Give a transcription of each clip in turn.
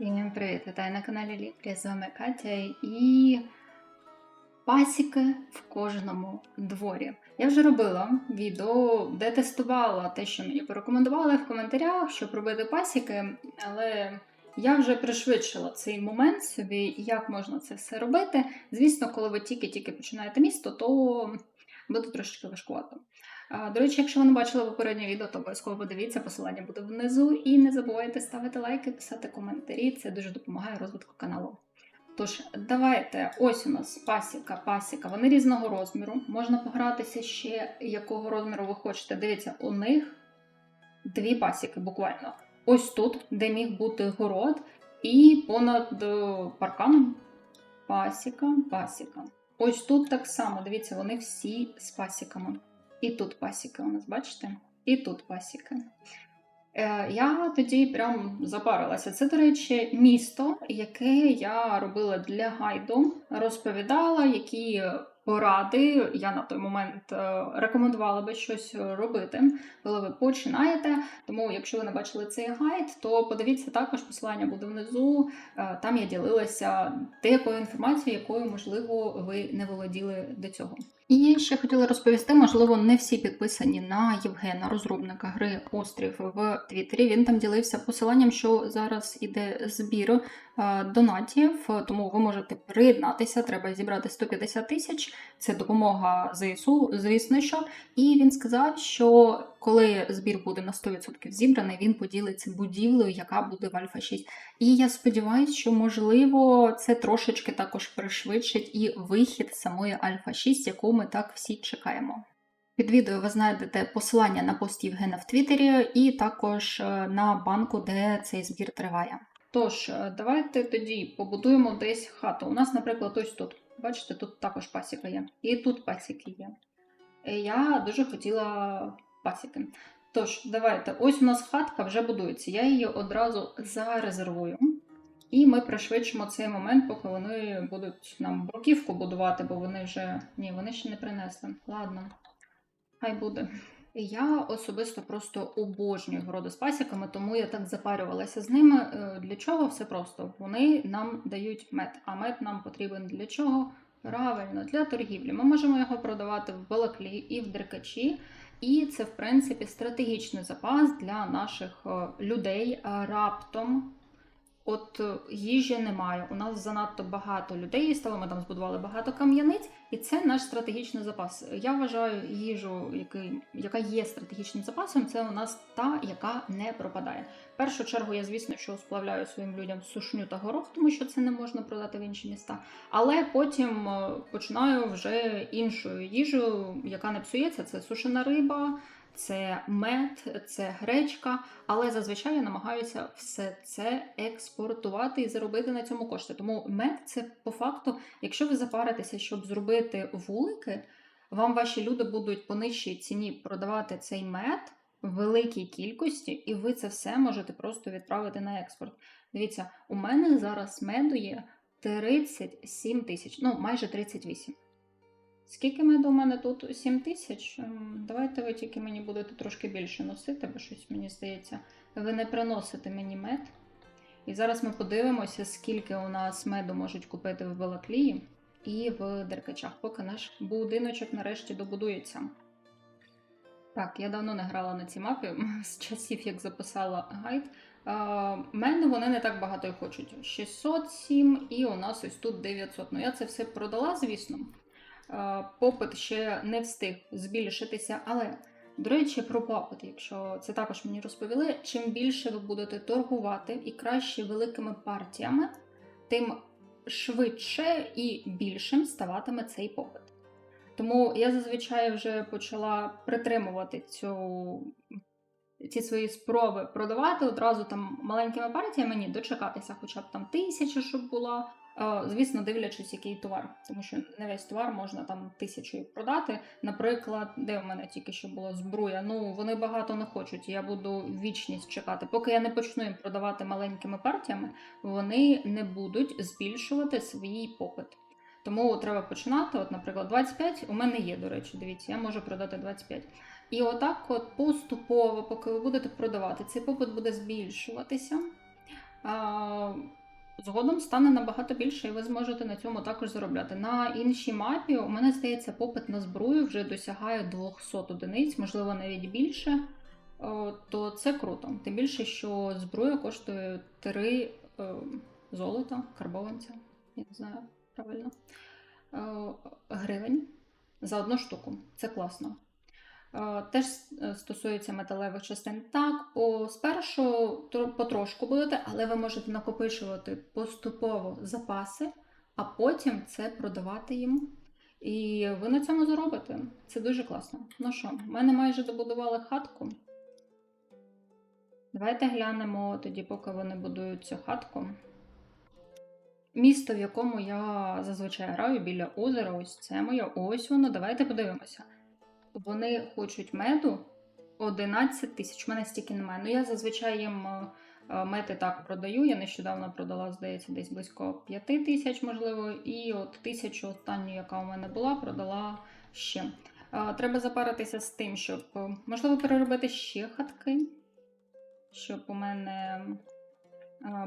Всім привіт! Вітаю на каналі Ліпрі. З вами Катя і пасіки в кожному дворі. Я вже робила відео, де тестувала те, що мені порекомендували в коментарях, щоб робити пасіки, але я вже пришвидшила цей момент собі, як можна це все робити. Звісно, коли ви тільки-тільки починаєте місто, то буде трошечки важкувато. До речі, якщо ви не бачили попереднє відео, то обов'язково подивіться, посилання буде внизу. І не забувайте ставити лайки, писати коментарі, це дуже допомагає розвитку каналу. Тож, давайте, ось у нас пасіка, пасіка, вони різного розміру. Можна погратися ще, якого розміру ви хочете. Дивіться, у них дві пасіки буквально. Ось тут, де міг бути город, і понад е, парканом пасіка, пасіка. Ось тут так само, дивіться, вони всі з пасіками. І тут пасіки у нас, бачите? І тут пасіки. Е, я тоді прям запарилася. Це, до речі, місто, яке я робила для гайду, розповідала, які поради я на той момент е, рекомендувала би щось робити, коли ви починаєте. Тому, якщо ви не бачили цей гайд, то подивіться також, посилання буде внизу. Е, Там я ділилася деякою інформацією, якою, можливо, ви не володіли до цього. І ще хотіла розповісти, можливо, не всі підписані на Євгена, розробника гри Острів в Твіттері. Він там ділився посиланням, що зараз іде збір е, донатів, тому ви можете приєднатися. Треба зібрати 150 тисяч. Це допомога ЗСУ, звісно що. І він сказав, що коли збір буде на 100% зібраний, він поділиться будівлею, яка буде в Альфа 6. І я сподіваюся, що можливо це трошечки також пришвидшить і вихід самої Альфа 6, яку ми так всі чекаємо. Під відео ви знайдете посилання на пост Євгена в Твіттері і також е, на банку, де цей збір триває. Тож, е, давайте тоді побудуємо десь хату. У нас, наприклад, ось тут. Бачите, тут також пасіка є. І тут пасіки є. Е, Я дуже хотіла пасіки. Тож, давайте, ось у нас хатка вже будується. Я її одразу зарезервую. І ми пришвидшимо цей момент, поки вони будуть нам бруківку будувати, бо вони вже. Ні, вони ще не принесли. Ладно, хай буде. Я особисто просто обожнюю городи з пасіками, тому я так запарювалася з ними. Е, Для чого все просто? Вони нам дають мед, а мед нам потрібен для чого? Правильно, для торгівлі. Ми можемо його продавати в Балаклі і в Деркачі. І це, в принципі, стратегічний запас для наших е, людей. Раптом от е, їжі немає. У нас занадто багато людей їстало, ми там збудували багато кам'яниць, і це наш стратегічний запас. Я вважаю їжу, який, яка є стратегічним запасом, це у нас та, яка не пропадає. В першу чергу я, звісно, що сплавляю своїм людям сушню та горох, тому що це не можна продати в інші міста. Але потім е, починаю вже іншою їжею, яка не псується, це сушена риба. Це мед, це гречка, але зазвичай я намагаюся все це експортувати і заробити на цьому кошти. Тому мед це по факту, якщо ви запаритеся, щоб зробити вулики, вам ваші люди будуть по нижчій ціні продавати цей мед в великій кількості, і ви це все можете просто відправити на експорт. Дивіться, у мене зараз меду є 37 тисяч, ну майже 38. Скільки меду у мене тут? 7 тисяч? Ем, Давайте ви тільки мені будете трошки більше носити, бо щось мені здається, ви не приносите мені мед. І зараз ми подивимося, скільки у нас меду можуть купити в Балаклії і в Деркачах, поки наш будиночок нарешті добудується. Так, я давно не грала на цій мапі з часів, як записала гайд. А, мене вони не так багато й хочуть. 607 і у нас ось тут 900. Ну я це все продала, звісно. А, попит ще не встиг збільшитися, але. До речі, про попит, якщо це також мені розповіли, чим більше ви будете торгувати і краще великими партіями, тим швидше і більшим ставатиме цей попит. Тому я зазвичай вже почала притримувати цю, ці свої спроби продавати одразу там маленькими партіями, ні, дочекатися хоча б там тисячі, щоб була. Е, Звісно, дивлячись, який товар, тому що не весь товар можна там тисячою продати. Наприклад, де в мене тільки що була збруя. Ну вони багато не хочуть. Я буду вічність чекати. Поки я не почну їм продавати маленькими партіями, вони не будуть збільшувати свій попит. Тому треба починати. От, наприклад, 25 у мене є, до речі, дивіться, я можу продати 25. І отак, от поступово, поки ви будете продавати, цей попит буде збільшуватися. Згодом стане набагато більше, і ви зможете на цьому також заробляти. На іншій мапі у мене здається, попит на зброю вже досягає 200 одиниць, можливо, навіть більше. То це круто. Тим більше, що зброя коштує 3 е, золота, карбованця, я не знаю правильно, е, гривень за одну штуку. Це класно. Е, Теж е, стосується металевих частин. Так, по, спершу потрошку будете, але ви можете накопичувати поступово запаси, а потім це продавати їм. І ви на цьому заробите. Це дуже класно. Ну що, в мене майже добудували хатку. Давайте глянемо тоді, поки вони будують цю хатку. Місто, в якому я зазвичай граю біля озера, ось це моє, ось воно. Давайте подивимося. Вони хочуть меду 11 тисяч. У мене стільки немає. Ну я зазвичай їм е, е, мед і так продаю. Я нещодавно продала, здається, десь близько 5 тисяч, можливо, і от тисячу останню, яка у мене була, продала ще. Е, Треба запаритися з тим, щоб можливо переробити ще хатки, щоб у мене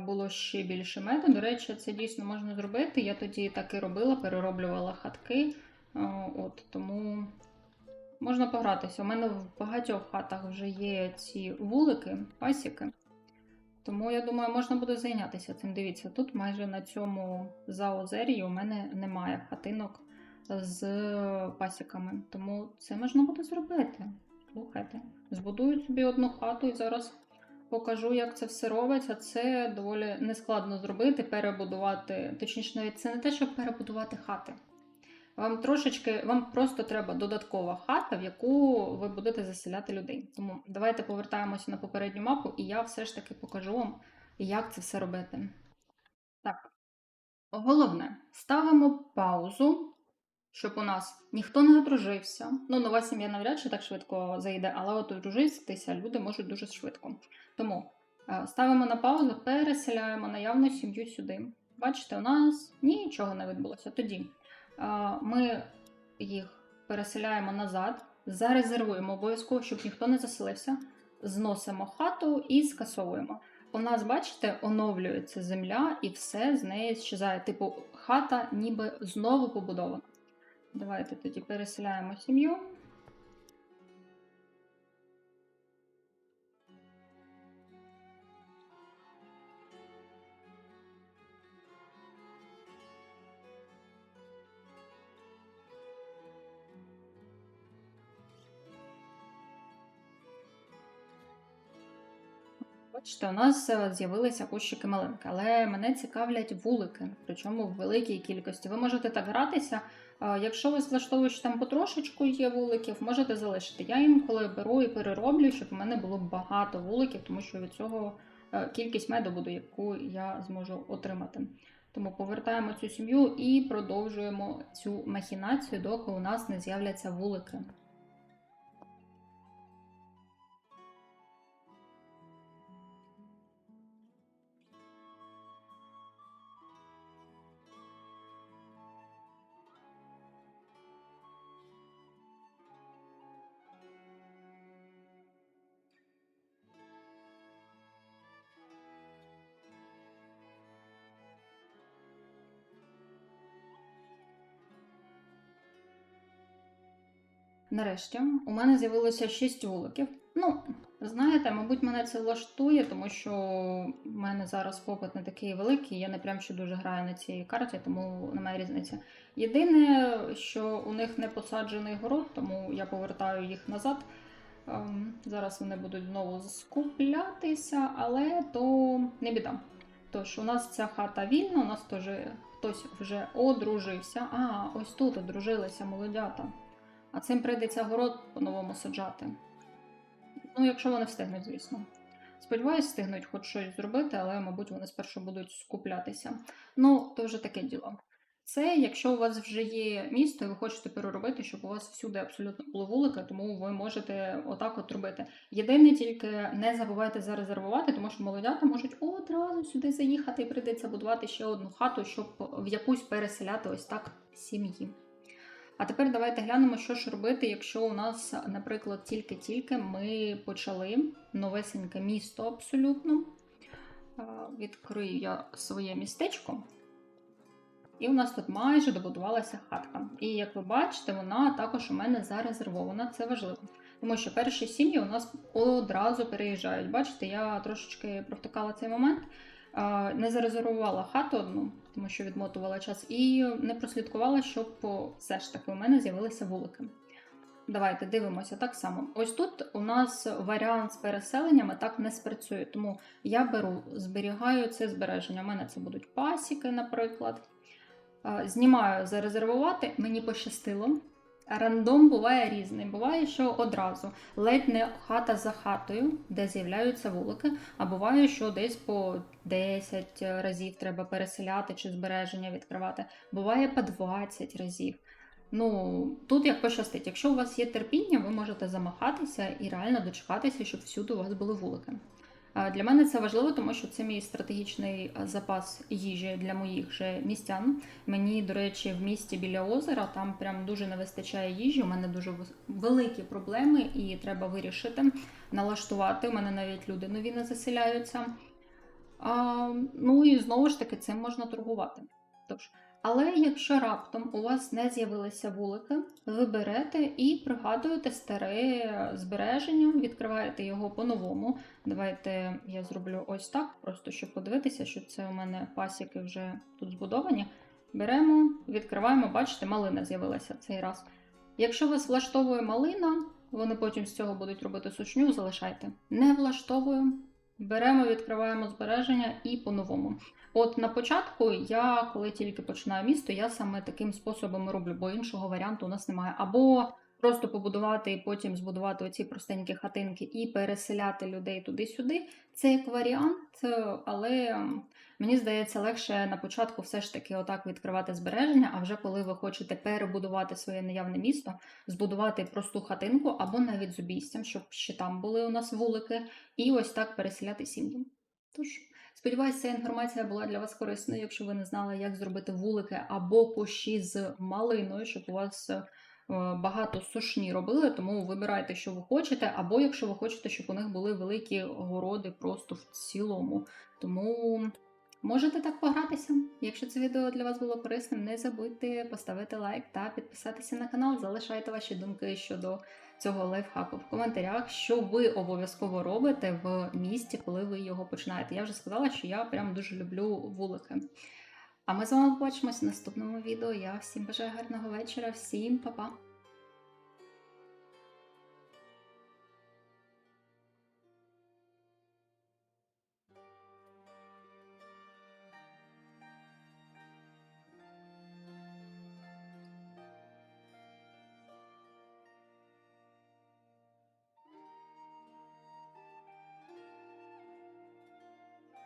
було ще більше меду. До речі, це дійсно можна зробити. Я тоді так і робила, перероблювала хатки. От, тому можна погратися. У мене в багатьох хатах вже є ці вулики, пасіки. Тому я думаю, можна буде зайнятися цим. Дивіться, тут майже на цьому заозер'ї у мене немає хатинок з пасіками. Тому це можна буде зробити. Слухайте, збудую собі одну хату і зараз покажу, як це все робиться. Це доволі нескладно зробити, перебудувати. Точніше, навіть це не те, щоб перебудувати хати. Вам трошечки, вам просто треба додаткова хата, в яку ви будете заселяти людей. Тому давайте повертаємося на попередню мапу, і я все ж таки покажу вам, як це все робити. Так, головне, ставимо паузу, щоб у нас ніхто не одружився. Ну, нова сім'я навряд чи так швидко зайде, але от одружитися люди можуть дуже швидко. Тому е, ставимо на паузу, переселяємо наявну сім'ю сюди. Бачите, у нас нічого не відбулося. Тоді ми їх переселяємо назад, зарезервуємо обов'язково, щоб ніхто не заселився, зносимо хату і скасовуємо. У нас, бачите, оновлюється земля і все з неї щезає. Типу, хата ніби знову побудована. Давайте тоді переселяємо сім'ю. Бачите, у нас е, з'явилися кущики малинки, але мене цікавлять вулики, причому в великій кількості. Ви можете так гратися. е, Якщо ви влаштовуєте, що там потрошечку є вуликів, можете залишити. Я інколи беру і перероблю, щоб у мене було багато вуликів, тому що від цього е, кількість меду буде, яку я зможу отримати. Тому повертаємо цю сім'ю і продовжуємо цю махінацію, доки у нас не з'являться вулики. Нарешті у мене з'явилося 6 вуликів. Ну, знаєте, мабуть, мене це влаштує, тому що в мене зараз попит не такий великий, я не прям що дуже граю на цій карті, тому немає різниці. Єдине, що у них не посаджений город, тому я повертаю їх назад. Ем, Зараз вони будуть знову скуплятися, але то не біда. Тож, у нас ця хата вільна, у нас теж хтось вже одружився. А, ось тут одружилися молодята. А цим прийдеться город по-новому саджати. Ну, якщо вони встигнуть, звісно. Сподіваюсь, встигнуть хоч щось зробити, але, мабуть, вони спершу будуть скуплятися. Ну, то вже таке діло. Це якщо у вас вже є місто і ви хочете переробити, щоб у вас всюди абсолютно було вулика, тому ви можете отак от робити. Єдине тільки не забувайте зарезервувати, тому що молодята можуть одразу сюди заїхати і прийдеться будувати ще одну хату, щоб в якусь переселяти ось так сім'ї. А тепер давайте глянемо, що ж робити, якщо у нас, наприклад, тільки-тільки ми почали новесеньке місто абсолютно. Відкрию я своє містечко. І у нас тут майже добудувалася хатка. І як ви бачите, вона також у мене зарезервована. Це важливо. Тому що перші сім'ї у нас одразу переїжджають. Бачите, я трошечки провтикала цей момент. Не зарезервувала хату одну, тому що відмотувала час, і не прослідкувала, щоб все ж таки у мене з'явилися вулики. Давайте дивимося так само. Ось тут у нас варіант з переселеннями так не спрацює. Тому я беру, зберігаю це збереження. У мене це будуть пасіки, наприклад. Знімаю зарезервувати, мені пощастило. Рандом буває різний. Буває, що одразу ледь не хата за хатою, де з'являються вулики, а буває, що десь по 10 разів треба переселяти чи збереження відкривати. Буває по 20 разів. Ну, тут як пощастить. Якщо у вас є терпіння, ви можете замахатися і реально дочекатися, щоб всюди у вас були вулики. Для мене це важливо, тому що це мій стратегічний е, запас їжі для моїх же містян. Мені, до речі, в місті біля озера там прям дуже не вистачає їжі. У мене дуже великі проблеми, і треба вирішити, налаштувати. У мене навіть люди нові не заселяються. А, ну і знову ж таки, цим можна торгувати. Тож, але якщо раптом у вас не з'явилися вулики, ви берете і пригадуєте старе збереження, відкриваєте його по-новому. Давайте я зроблю ось так, просто щоб подивитися, що це у мене пасіки вже тут збудовані. Беремо, відкриваємо, бачите, малина з'явилася цей раз. Якщо вас влаштовує малина, вони потім з цього будуть робити сушню, залишайте. Не влаштовую. Беремо, відкриваємо збереження і по-новому. От на початку я, коли тільки починаю місто, я саме таким способом роблю, бо іншого варіанту у нас немає. Або просто побудувати і потім збудувати оці простенькі хатинки і переселяти людей туди-сюди. Це як варіант, е, але мені здається, легше на початку все ж таки отак відкривати збереження, а вже коли ви хочете перебудувати своє наявне місто, збудувати просту хатинку або навіть з обійстям, щоб ще там були у нас вулики, і ось так переселяти сім'ї. Тож. Сподіваюся, ця інформація була для вас корисною, якщо ви не знали, як зробити вулики або кущі з малиною, щоб у вас е, багато сушні робили, тому вибирайте, що ви хочете, або якщо ви хочете, щоб у них були великі городи просто в цілому. Тому можете так погратися. Якщо це відео для вас було корисним, не забудьте поставити лайк та підписатися на канал. Залишайте ваші думки щодо цього лайфхаку в коментарях, що ви обов'язково робите в місті, коли ви його починаєте. Я вже сказала, що я прям дуже люблю вулики. А ми з вами побачимось в наступному відео. Я всім бажаю гарного вечора, всім па-па!